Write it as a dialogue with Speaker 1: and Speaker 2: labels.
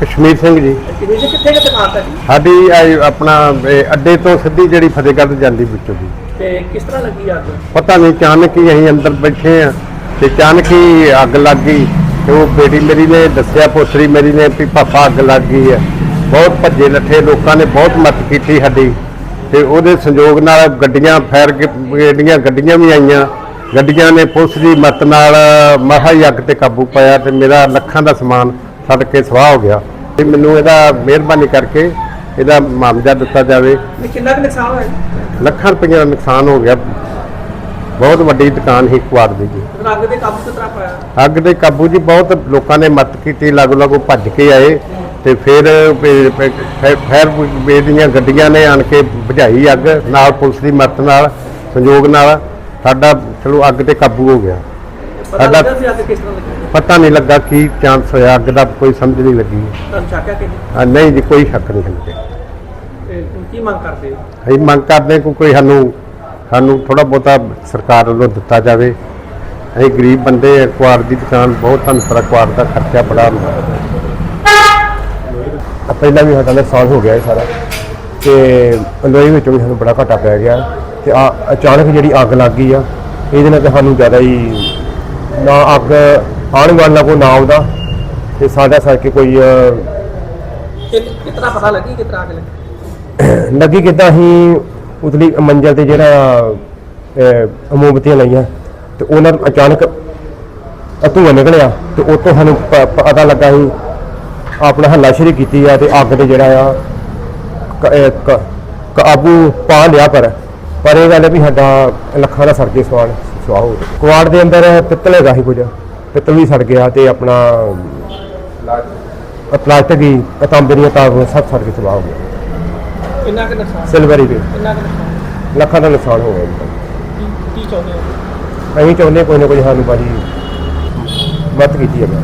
Speaker 1: ਕਸ਼ਮੀਰ ਸਿੰਘ ਜੀ।
Speaker 2: ਕਿਵੇਂ ਜੀ ਕਿੱਥੇ ਕਿ ਦੁਕਾਨ ਤੁਹਾਡੀ
Speaker 1: ਸਾਡੀ ਇਹ ਆਪਣਾ ਇਹ ਅੱਡੇ ਤੋਂ ਸਿੱਧੀ ਜਿਹੜੀ ਫਤਿਹਗੜ੍ਹ ਜਾਂਦੀ ਵਿੱਚੋਂ ਦੀ।
Speaker 2: ਤੇ ਕਿਸ ਤਰ੍ਹਾਂ ਲੱਗੀ ਅੱਗ?
Speaker 1: ਪਤਾ ਨਹੀਂ ਅਚਾਨਕ ਹੀ ਅਸੀਂ ਅੰਦਰ ਬੈਠੇ ਆ ਤੇ ਅਚਾਨਕ ਹੀ ਅੱਗ ਲੱਗ ਗਈ ਤੇ ਉਹ ਬੇਟੀ ਮੇਰੀ ਨੇ ਦੱਸਿਆ ਪੋਤਰੀ ਮੇਰੀ ਨੇ ਵੀ ਪਾਪਾ ਅੱਗ ਲੱਗ ਗਈ ਹੈ। ਬਹੁਤ ਭੱਜੇ ਲੱਠੇ ਲੋਕਾਂ ਨੇ ਬਹੁਤ ਮਦਦ ਕੀਤੀ ਸਾਡੀ ਤੇ ਉਹਦੇ ਸੰਯੋਗ ਨਾਲ ਗੱਡੀਆਂ ਫਾਇਰ ਜਿਹੜੀਆਂ ਗੱਡੀਆਂ ਵੀ ਆਈਆਂ ਗੱਡੀਆਂ ਨੇ ਪੁਲਿਸ ਦੀ ਮਦਦ ਨਾਲ ਮਹਾ ਅੱਗ ਤੇ ਕਾਬੂ ਪਾਇਆ ਤੇ ਮੇਰਾ ਲੱਖਾਂ ਦਾ ਸਮਾਨ ਸੜ ਕੇ ਸਵਾਹ ਹੋ ਗਿਆ। ਤੇ ਮੈਨੂੰ ਇਹਦਾ ਮਿਹਰਬਾਨੀ ਕਰਕੇ ਇਹਦਾ ਮੁਆਵਜ਼ਾ ਦਿੱਤਾ ਜਾਵੇ।
Speaker 2: ਕਿੰਨਾ ਕੁ ਨੁਕਸਾਨ ਹੋਇਆ?
Speaker 1: ਲੱਖਾਂ ਰੁਪਏ ਦਾ ਨੁਕਸਾਨ ਹੋ ਗਿਆ। ਬਹੁਤ ਵੱਡੀ ਦੁਕਾਨ ਸੀ ਕੁਆੜ ਦੀ ਜੀ।
Speaker 2: ਫਿਰ ਅੱਗ ਦੇ ਕਾਬੂ ਕਿਸ ਤਰ੍ਹਾਂ ਪਾਇਆ?
Speaker 1: ਅੱਗ ਦੇ ਕਾਬੂ ਜੀ ਬਹੁਤ ਲੋਕਾਂ ਨੇ ਮਦਦ ਕੀਤੀ ਲਾਗੋ ਲਾਗੋ ਭੱਜ ਕੇ ਆਏ ਤੇ ਫਿਰ ਫਾਇਰ ਬ੍ਰਿਗੇਡ ਦੀਆਂ ਗੱਡੀਆਂ ਨੇ ਆਣ ਕੇ ਬੁਝਾਈ ਅੱਗ ਨਾਲ ਪੁਲਿਸ ਦੀ ਮਦਦ ਨਾਲ ਸੰਯੋਗ ਨਾਲ। ਸਾਡਾ ਚਲੋ ਅੱਗ ਤੇ ਕਾਬੂ ਹੋ ਗਿਆ। ਸਾਡਾ-
Speaker 2: ਲੱਗਾ ਸੀ ਅੱਗ ਕਿਸ ਤਰ੍ਹਾਂ ਲੱਗੀ?
Speaker 1: ਪਤਾ ਨਹੀਂ ਲੱਗਾ ਕੀ ਚਾਂਸ ਹੋਇਆ ਅੱਗ ਦਾ ਕੋਈ ਸਮਝ ਨਹੀਂ ਲੱਗੀ।
Speaker 2: ਤੁਹਾਨੂੰ ਸ਼ੱਕ ਹੈ ਕਿ
Speaker 1: ਆ, ਨਹੀਂ ਜੀ ਕੋਈ ਸ਼ੱਕ ਨਹੀਂ ਹੁੰਦੇ
Speaker 2: ਤੇ ਕੀ ਮੰਗ ਕਰਦੇ ਹੋ?
Speaker 1: ਅਸੀਂ ਮੰਗ ਕਰਦੇ ਹਾਂ ਕਿ ਕੋਈ ਸਾਨੂੰ ਸਾਨੂੰ ਥੋੜਾ ਬਹੁਤਾ ਸਰਕਾਰ ਵੱਲੋਂ ਦਿੱਤਾ ਜਾਵੇ। ਅਸੀਂ ਗਰੀਬ ਬੰਦੇ ਆ ਕੁਆੜ ਦੀ ਦੁਕਾਨ ਬਹੁਤ ਤੁਹਾਨੂੰ ਪਤਾ ਕੁਆੜ ਦਾ ਖਰਚਾ ਬੜਾ ਹੁੰਦਾ।
Speaker 3: ਆ ਪਹਿਲਾਂ ਵੀ ਸਾਡਾ ਨੁਕਸਾਨ ਹੋ ਗਿਆ ਇਹ ਸਾਰਾ। ਤੇ ਲੋਹੇ ਵਿੱਚੋਂ ਵੀ ਸਾਨੂੰ ਬੜਾ ਘਾਟਾ ਪੈ ਗਿਆ। ਤੇ ਆ ਅਚਾਨਕ ਜਿਹੜੀ ਅੱਗ ਲੱਗ ਗਈ ਆ ਇਹਦੇ ਨਾਲ ਤਾਂ ਸਾਨੂੰ ਜ਼ਿਆਦਾ ਹੀ ਨਾ ਅੱਗ ਆਉਣ ਵਾਲਾ ਕੋਈ ਨਾ ਆਉਂਦਾ। ਤੇ ਸਾਡਾ ਸਰ ਕੇ ਕੋਈ ਅਹ,
Speaker 2: ਪਤਾ ਲੱਗੀ ਕਿਸ ਤਰ੍ਹਾਂ ਅੱਗ ਲੱਗੀ?
Speaker 3: ਕਿਦਾਂ ਹੀ ਉਤਲੀ ਮੰਜ਼ਲ ਤੇ ਜਿਹੜਾ ਅਹ, ਮੋਮਬੱਤੀਆਂ ਲਾਈਆਂ। ਤੇ ਉਹਨਾਂ ਨੂੰ ਅਚਾਨਕ ਅ ਧੂੰਆਂ ਨਿਕਲਿਆ ਤੇ ਉਹ ਤੋਂ ਸਾਨੂੰ ਪ- ਪਤਾ ਲੱਗਾ ਸੀ ਆਪਣਾ ਹੱਲਾਸ਼ੇਰੀ ਕੀਤੀ ਆ ਤੇ ਅੱਗ ਤੇ ਜਿਹੜਾ ਆ ਕ- ਅਹ, ਕ- ਕਾਬੂ ਪਾ ਲਿਆ ਪਰ। ਪਰ ਇਹ ਗੱਲ ਹੈ ਵੀ ਸਾਡਾ ਲੱਖਾਂ ਦਾ ਸੜ ਕੇ ਸਵਾਲ ਸਵਾਹ ਹੋ ਗਿਆ ਕੁਆੜ ਦੇ ਅੰਦਰ ਪਿੱਤਲ ਹੈਗਾ ਸੀ ਕੁਝ ਪਿੱਤਲ ਵੀ ਸੜ ਗਿਆ ਤੇ ਆਪਣਾ ਪਲਾਸਟਿਕ ਦੀ ਤਾਂਬੇ ਦੀਆਂ ਤਾਰਾਂ ਸਭ ਸੜ ਕੇ ਸਵਾਹ ਹੋ ਗਿਆ
Speaker 2: ਕਿੰਨਾ ਕੁ ਨੁਕਸਾਨ?
Speaker 3: ਸਿਲਵਰੀ ਦੇ।
Speaker 2: ਕਿੰਨਾ ਕੁ ਨੁਕਸਾਨ?
Speaker 3: ਲੱਖਾਂ ਦਾ ਨੁਕਸਾਨ ਹੋ ਗਿਆ ਜੀ।
Speaker 2: ਕੀ ਕੀ ਚਾਹੁੰਦੇ ਹੋ?
Speaker 3: ਅਸੀਂ ਚਾਹੁੰਦੇ ਕੋਈ ਨਾ ਕੋਈ ਸਾਨੂੰ ਭਾਜੀ ਮਦਦ ਕੀਤੀ ਜਾਵੇ।